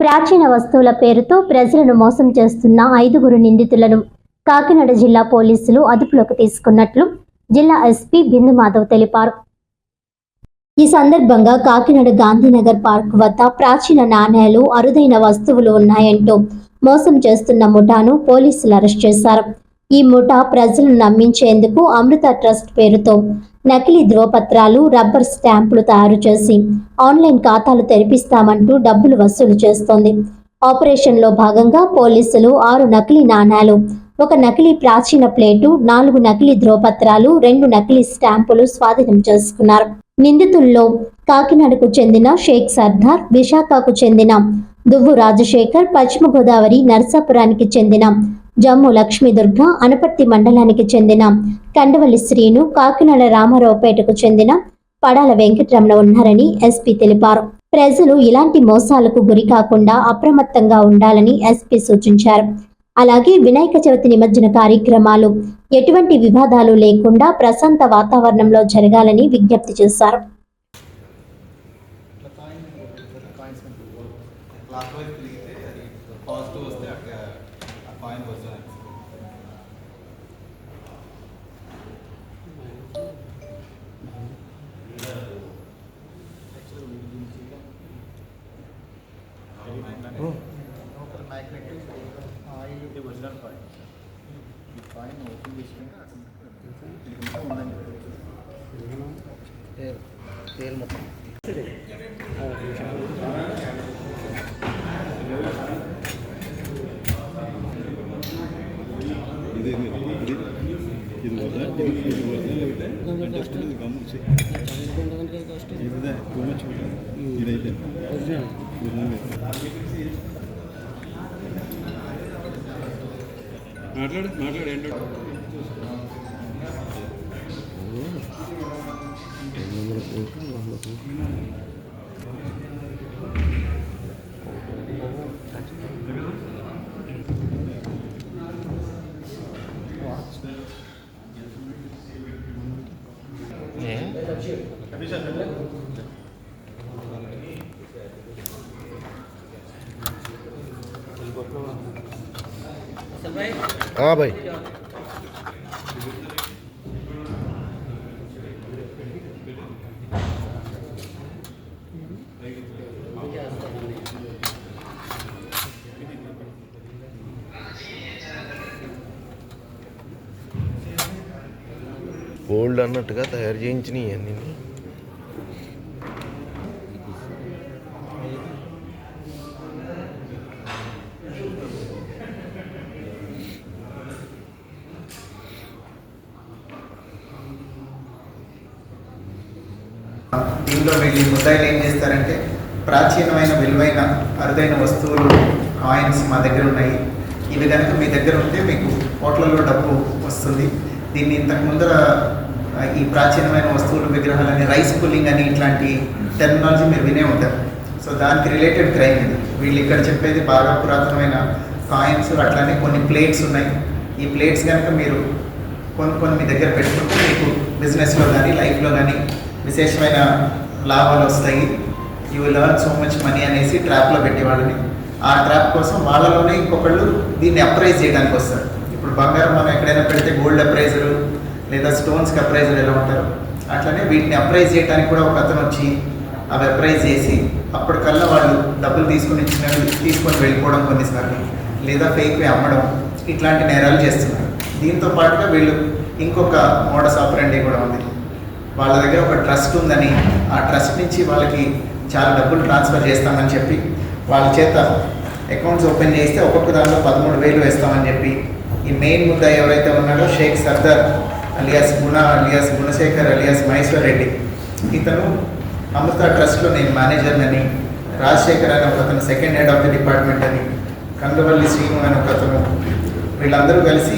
ప్రాచీన వస్తువుల పేరుతో ప్రజలను మోసం చేస్తున్న ఐదుగురు నిందితులను కాకినాడ జిల్లా పోలీసులు అదుపులోకి తీసుకున్నట్లు జిల్లా ఎస్పీ బిందు మాధవ్ తెలిపారు. ఈ సందర్భంగా కాకినాడ గాంధీనగర్ పార్క్ వద్ద ప్రాచీన నాణేలు అరుదైన వస్తువులు ఉన్నాయంటూ మోసం చేస్తున్న ముఠాను పోలీసులు అరెస్ట్ చేశారు. ఈ ముఠా ప్రజలను నమ్మించేందుకు అమృత ట్రస్ట్ పేరుతో నకిలీ ధ్రువపత్రాలు రబ్బర్ స్టాంపులు తయారు చేసి ఆన్లైన్ ఖాతాలు తెరిపిస్తామంటూ డబ్బులు వసూలు చేస్తోంది. ఆపరేషన్లో భాగంగా పోలీసులు ఆరు నకిలీ నాణాలు ఒక నకిలీ ప్రాచీన ప్లేటు నాలుగు నకిలీ ధ్రువపత్రాలు రెండు నకిలీ స్టాంపులు స్వాధీనం చేసుకున్నారు. నిందితుల్లో కాకినాడకు చెందిన షేక్ సర్దార్ విశాఖకు చెందిన దువ్వు రాజశేఖర్ పశ్చిమ గోదావరి నరసాపురానికి చెందిన జమ్ము లక్ష్మీదుర్గ అనపర్తి మండలానికి చెందిన కండవల్లి శ్రీను కాకినాడ రామారావుపేటకు చెందిన పడాల వెంకటరమణ ఉన్నారని ఎస్పీ తెలిపారు. ప్రజలు ఇలాంటి మోసాలకు గురి కాకుండా అప్రమత్తంగా ఉండాలని ఎస్పీ సూచించారు. అలాగే వినాయక చవితి నిమజ్జన కార్యక్రమాలు ఎటువంటి వివాదాలు లేకుండా ప్రశాంత వాతావరణంలో జరగాలని విజ్ఞప్తి చేశారు. క్లాక్ వైజ్ తిరిగితే అది పాజిటివ్ వస్తే అక్కడ ఆ కాయిన్ వస్తుంది ఒరిజినల్ కాయిన్ ఈ కాయిన్ ఓపెన్ చేసుకుంటే అక్కడ ఉందని ఇది ఇది వద్దా ఇది ఇది వద్దా లేకపోతే టెస్ట్ ఇది గమనించి ఇదే టూ మచ్ ఇదైతే మాట్లాడు మాట్లాడు ఏంటో હા ભાઈ. గోల్డ్ అన్నట్టుగా తయారు చేయించినాయి అన్ని దీనిలో వీళ్ళు ముద్దాయిలు ఏం చేస్తారంటే ప్రాచీనమైన విలువైన అరుదైన వస్తువులు కాయిన్స్ మా దగ్గర ఉన్నాయి. ఇవి కనుక మీ దగ్గర ఉంటే మీకు హోటల్లో డబ్బు వస్తుంది. దీన్ని ఇంతకు ముందర ఈ ప్రాచీనమైన వస్తువులు విగ్రహాలని రైస్ పుల్లింగ్ అని ఇట్లాంటి టెక్నాలజీ మీరు వినే ఉంటారు. సో దానికి రిలేటెడ్ క్రైమ్ ఇది. వీళ్ళు ఇక్కడ చెప్పేది బాగా పురాతనమైన కాయిన్స్ అట్లానే కొన్ని ప్లేట్స్ ఉన్నాయి. ఈ ప్లేట్స్ కనుక మీరు కొన్ని కొన్ని మీ దగ్గర పెట్టుకుంటే మీకు బిజినెస్లో కానీ లైఫ్లో కానీ విశేషమైన లాభాలు వస్తాయి. You will earn so much money అనేసి ట్రాప్లో పెట్టేవాళ్ళని. ఆ ట్రాప్ కోసం వాళ్ళలోనే ఇంకొకళ్ళు దీన్ని అప్రైజ్ చేయడానికి వస్తారు. ఇప్పుడు బంగారం మనం ఎక్కడైనా పెడితే గోల్డ్ అప్రైజరు లేదా స్టోన్స్కి అప్రైజర్ ఎలా ఉంటారు? అట్లనే వీటిని అప్రైజ్ చేయడానికి కూడా ఒక అతను వచ్చి అవి అప్రైజ్ చేసి అప్పటికల్లా వాళ్ళు డబ్బులు తీసుకొని ఇచ్చిన తీసుకొని వెళ్ళిపోవడం కొన్నిసార్లు. లేదా ఫేక్వి అమ్మడం ఇట్లాంటి నేరాలు చేస్తున్నారు. దీంతో పాటుగా వీళ్ళు ఇంకొక మోడస్ ఆపరండి కూడా ఉంది. వాళ్ళ దగ్గర ఒక ట్రస్ట్ ఉందని ఆ ట్రస్ట్ నుంచి వాళ్ళకి చాలా డబ్బులు ట్రాన్స్ఫర్ చేస్తామని చెప్పి వాళ్ళ చేత అకౌంట్స్ ఓపెన్ చేస్తే ఒక్కొక్క దాంట్లో పదమూడు వేలు వేస్తామని చెప్పి ఈ మెయిన్ ముద్ద ఎవరైతే ఉన్నాడో Shaik Sardar alias Guna alias Gunasekhar alias Maheshwar Reddy. ఇతను అమృత ట్రస్ట్లో నేను మేనేజర్ అని రాజశేఖర్ అని ఒక అతను second head of the department అని కందవల్లి శ్రీను అని ఒక అతను వీళ్ళందరూ కలిసి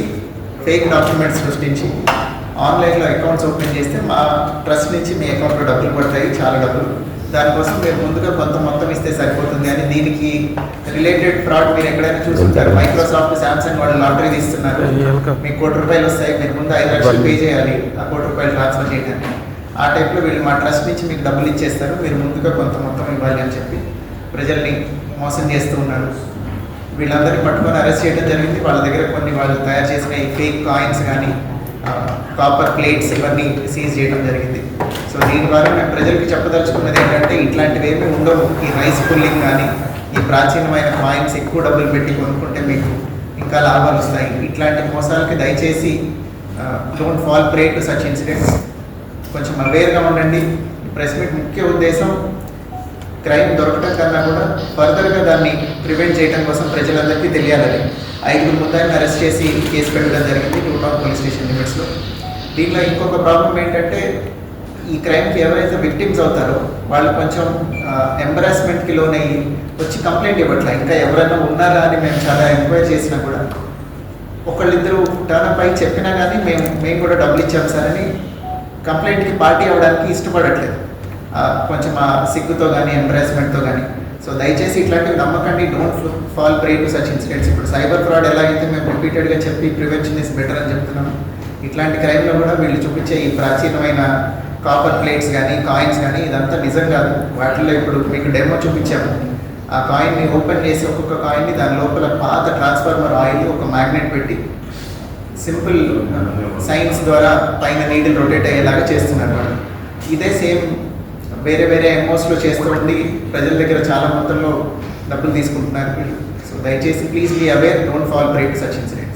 ఫేక్ డాక్యుమెంట్స్ సృష్టించి ఆన్లైన్లో అకౌంట్స్ ఓపెన్ చేస్తే మా ట్రస్ట్ నుంచి మీ అకౌంట్లో డబ్బులు పడతాయి చాలా డబ్బులు దానికోసం మీరు ముందుగా కొంత మొత్తం ఇస్తే సరిపోతుంది. అని దీనికి రిలేటెడ్ ఫ్రాడ్ మీరు ఎక్కడైనా చూసుంటారు? మైక్రోసాఫ్ట్ శాంసంగ్ వాళ్ళు లాటరీ తీస్తున్నారు. మీకు కోటి రూపాయలు వస్తాయి. మీరు ముందు ఐదు లక్షలు పే చేయాలి. ఆ కోటి రూపాయలు ట్రాన్స్ఫర్ చేయడానికి. ఆ టైప్లో వీళ్ళు మా ట్రస్ట్ నుంచి మీకు డబ్బులు ఇచ్చేస్తారు. మీరు ముందుగా కొంత మొత్తం ఇవ్వాలి అని చెప్పి ప్రజల్ని మోసం చేస్తూ ఉన్నాడు వీళ్ళందరినీ పట్టుకొని అరెస్ట్ చేయడం జరిగింది. వాళ్ళ దగ్గర కొన్ని వాళ్ళు తయారు చేసిన ఈ ఫేక్ కాయిన్స్ కానీ కాపర్ ప్లేట్స్ ఇవన్నీ సీజ్ చేయడం జరిగింది. సో దీని ద్వారా మేము ప్రజలకి చెప్పదలుచుకున్నది ఏంటంటే ఇట్లాంటివి ఏమీ ఉండవు. ఈ రైస్ పుల్లింగ్ కానీ ఈ ప్రాచీనమైన కాయిన్స్ ఎక్కువ డబ్బులు పెట్టి కొనుక్కుంటే మీకు ఇంకా లాభాలు వస్తాయి. ఇట్లాంటి మోసాలకి దయచేసి don't fall prey to such incidents కొంచెం అవేర్గా ఉండండి. ప్రెస్ మీట్ ముఖ్య ఉద్దేశం క్రైమ్ దొరకటం కన్నా కూడా ఫర్దర్గా దాన్ని ప్రివెంట్ చేయడం కోసం ప్రజలందరికీ తెలియాలని ఐదుగురు ముద్దాయిని అరెస్ట్ చేసి కేసు పెట్టడం జరిగింది టూ టౌన్ పోలీస్ స్టేషన్ లిమిట్స్లో దీంట్లో ఇంకొక ప్రాబ్లం ఏంటంటే ఈ క్రైమ్కి ఎవరైతే విక్టిమ్స్ అవుతారో వాళ్ళు కొంచెం ఎంబరాస్మెంట్కి లోనయ్యి వచ్చి కంప్లైంట్ ఇవ్వట్లే. ఇంకా ఎవరైనా ఉన్నారా అని మేము చాలా ఎంక్వైరీ చేసినా కూడా ఒకళ్ళిద్దరు టర్న్ చెప్పినా కానీ మేము మేము కూడా డబ్బులు ఇచ్చాం సార్ అని కంప్లైంట్కి పార్టీ అవ్వడానికి ఇష్టపడట్లేదు. కొంచెం ఆ సిగ్గుతో కానీ ఎంబరాస్మెంట్తో కానీ సో దయచేసి ఇట్లాంటివి నమ్మకండి don't fall prey to such incidents ఇప్పుడు సైబర్ ఫ్రాడ్ ఎలా అయితే మేము రిపీటెడ్గా చెప్పి ప్రివెన్షన్ ఇస్ బెటర్ అని చెప్తున్నాము ఇట్లాంటి క్రైమ్లో కూడా వీళ్ళు చూపించే ఈ ప్రాచీనమైన కాపర్ ప్లేట్స్ కానీ కాయిన్స్ కానీ ఇదంతా నిజం కాదు. వాటిల్లో ఇప్పుడు మీకు డెమో చూపించాము. ఆ కాయిన్ని ఓపెన్ చేసి ఒక్కొక్క కాయిన్ని దాని లోపల పాత ట్రాన్స్ఫార్మర్ ఆయిల్ ఒక మ్యాగ్నెట్ పెట్టి సింపుల్ సైన్స్ ద్వారా పైన నీడిల్ రొటేట్ అయ్యేలాగా చేస్తున్నారు వాళ్ళు. ఇదే సేమ్ వేరే వేరే ఎంఓస్లో చేస్తూ ఉండి ప్రజల దగ్గర చాలా మొత్తంలో డబ్బులు తీసుకుంటున్నారు సో దయచేసి please be aware don't fall break such incident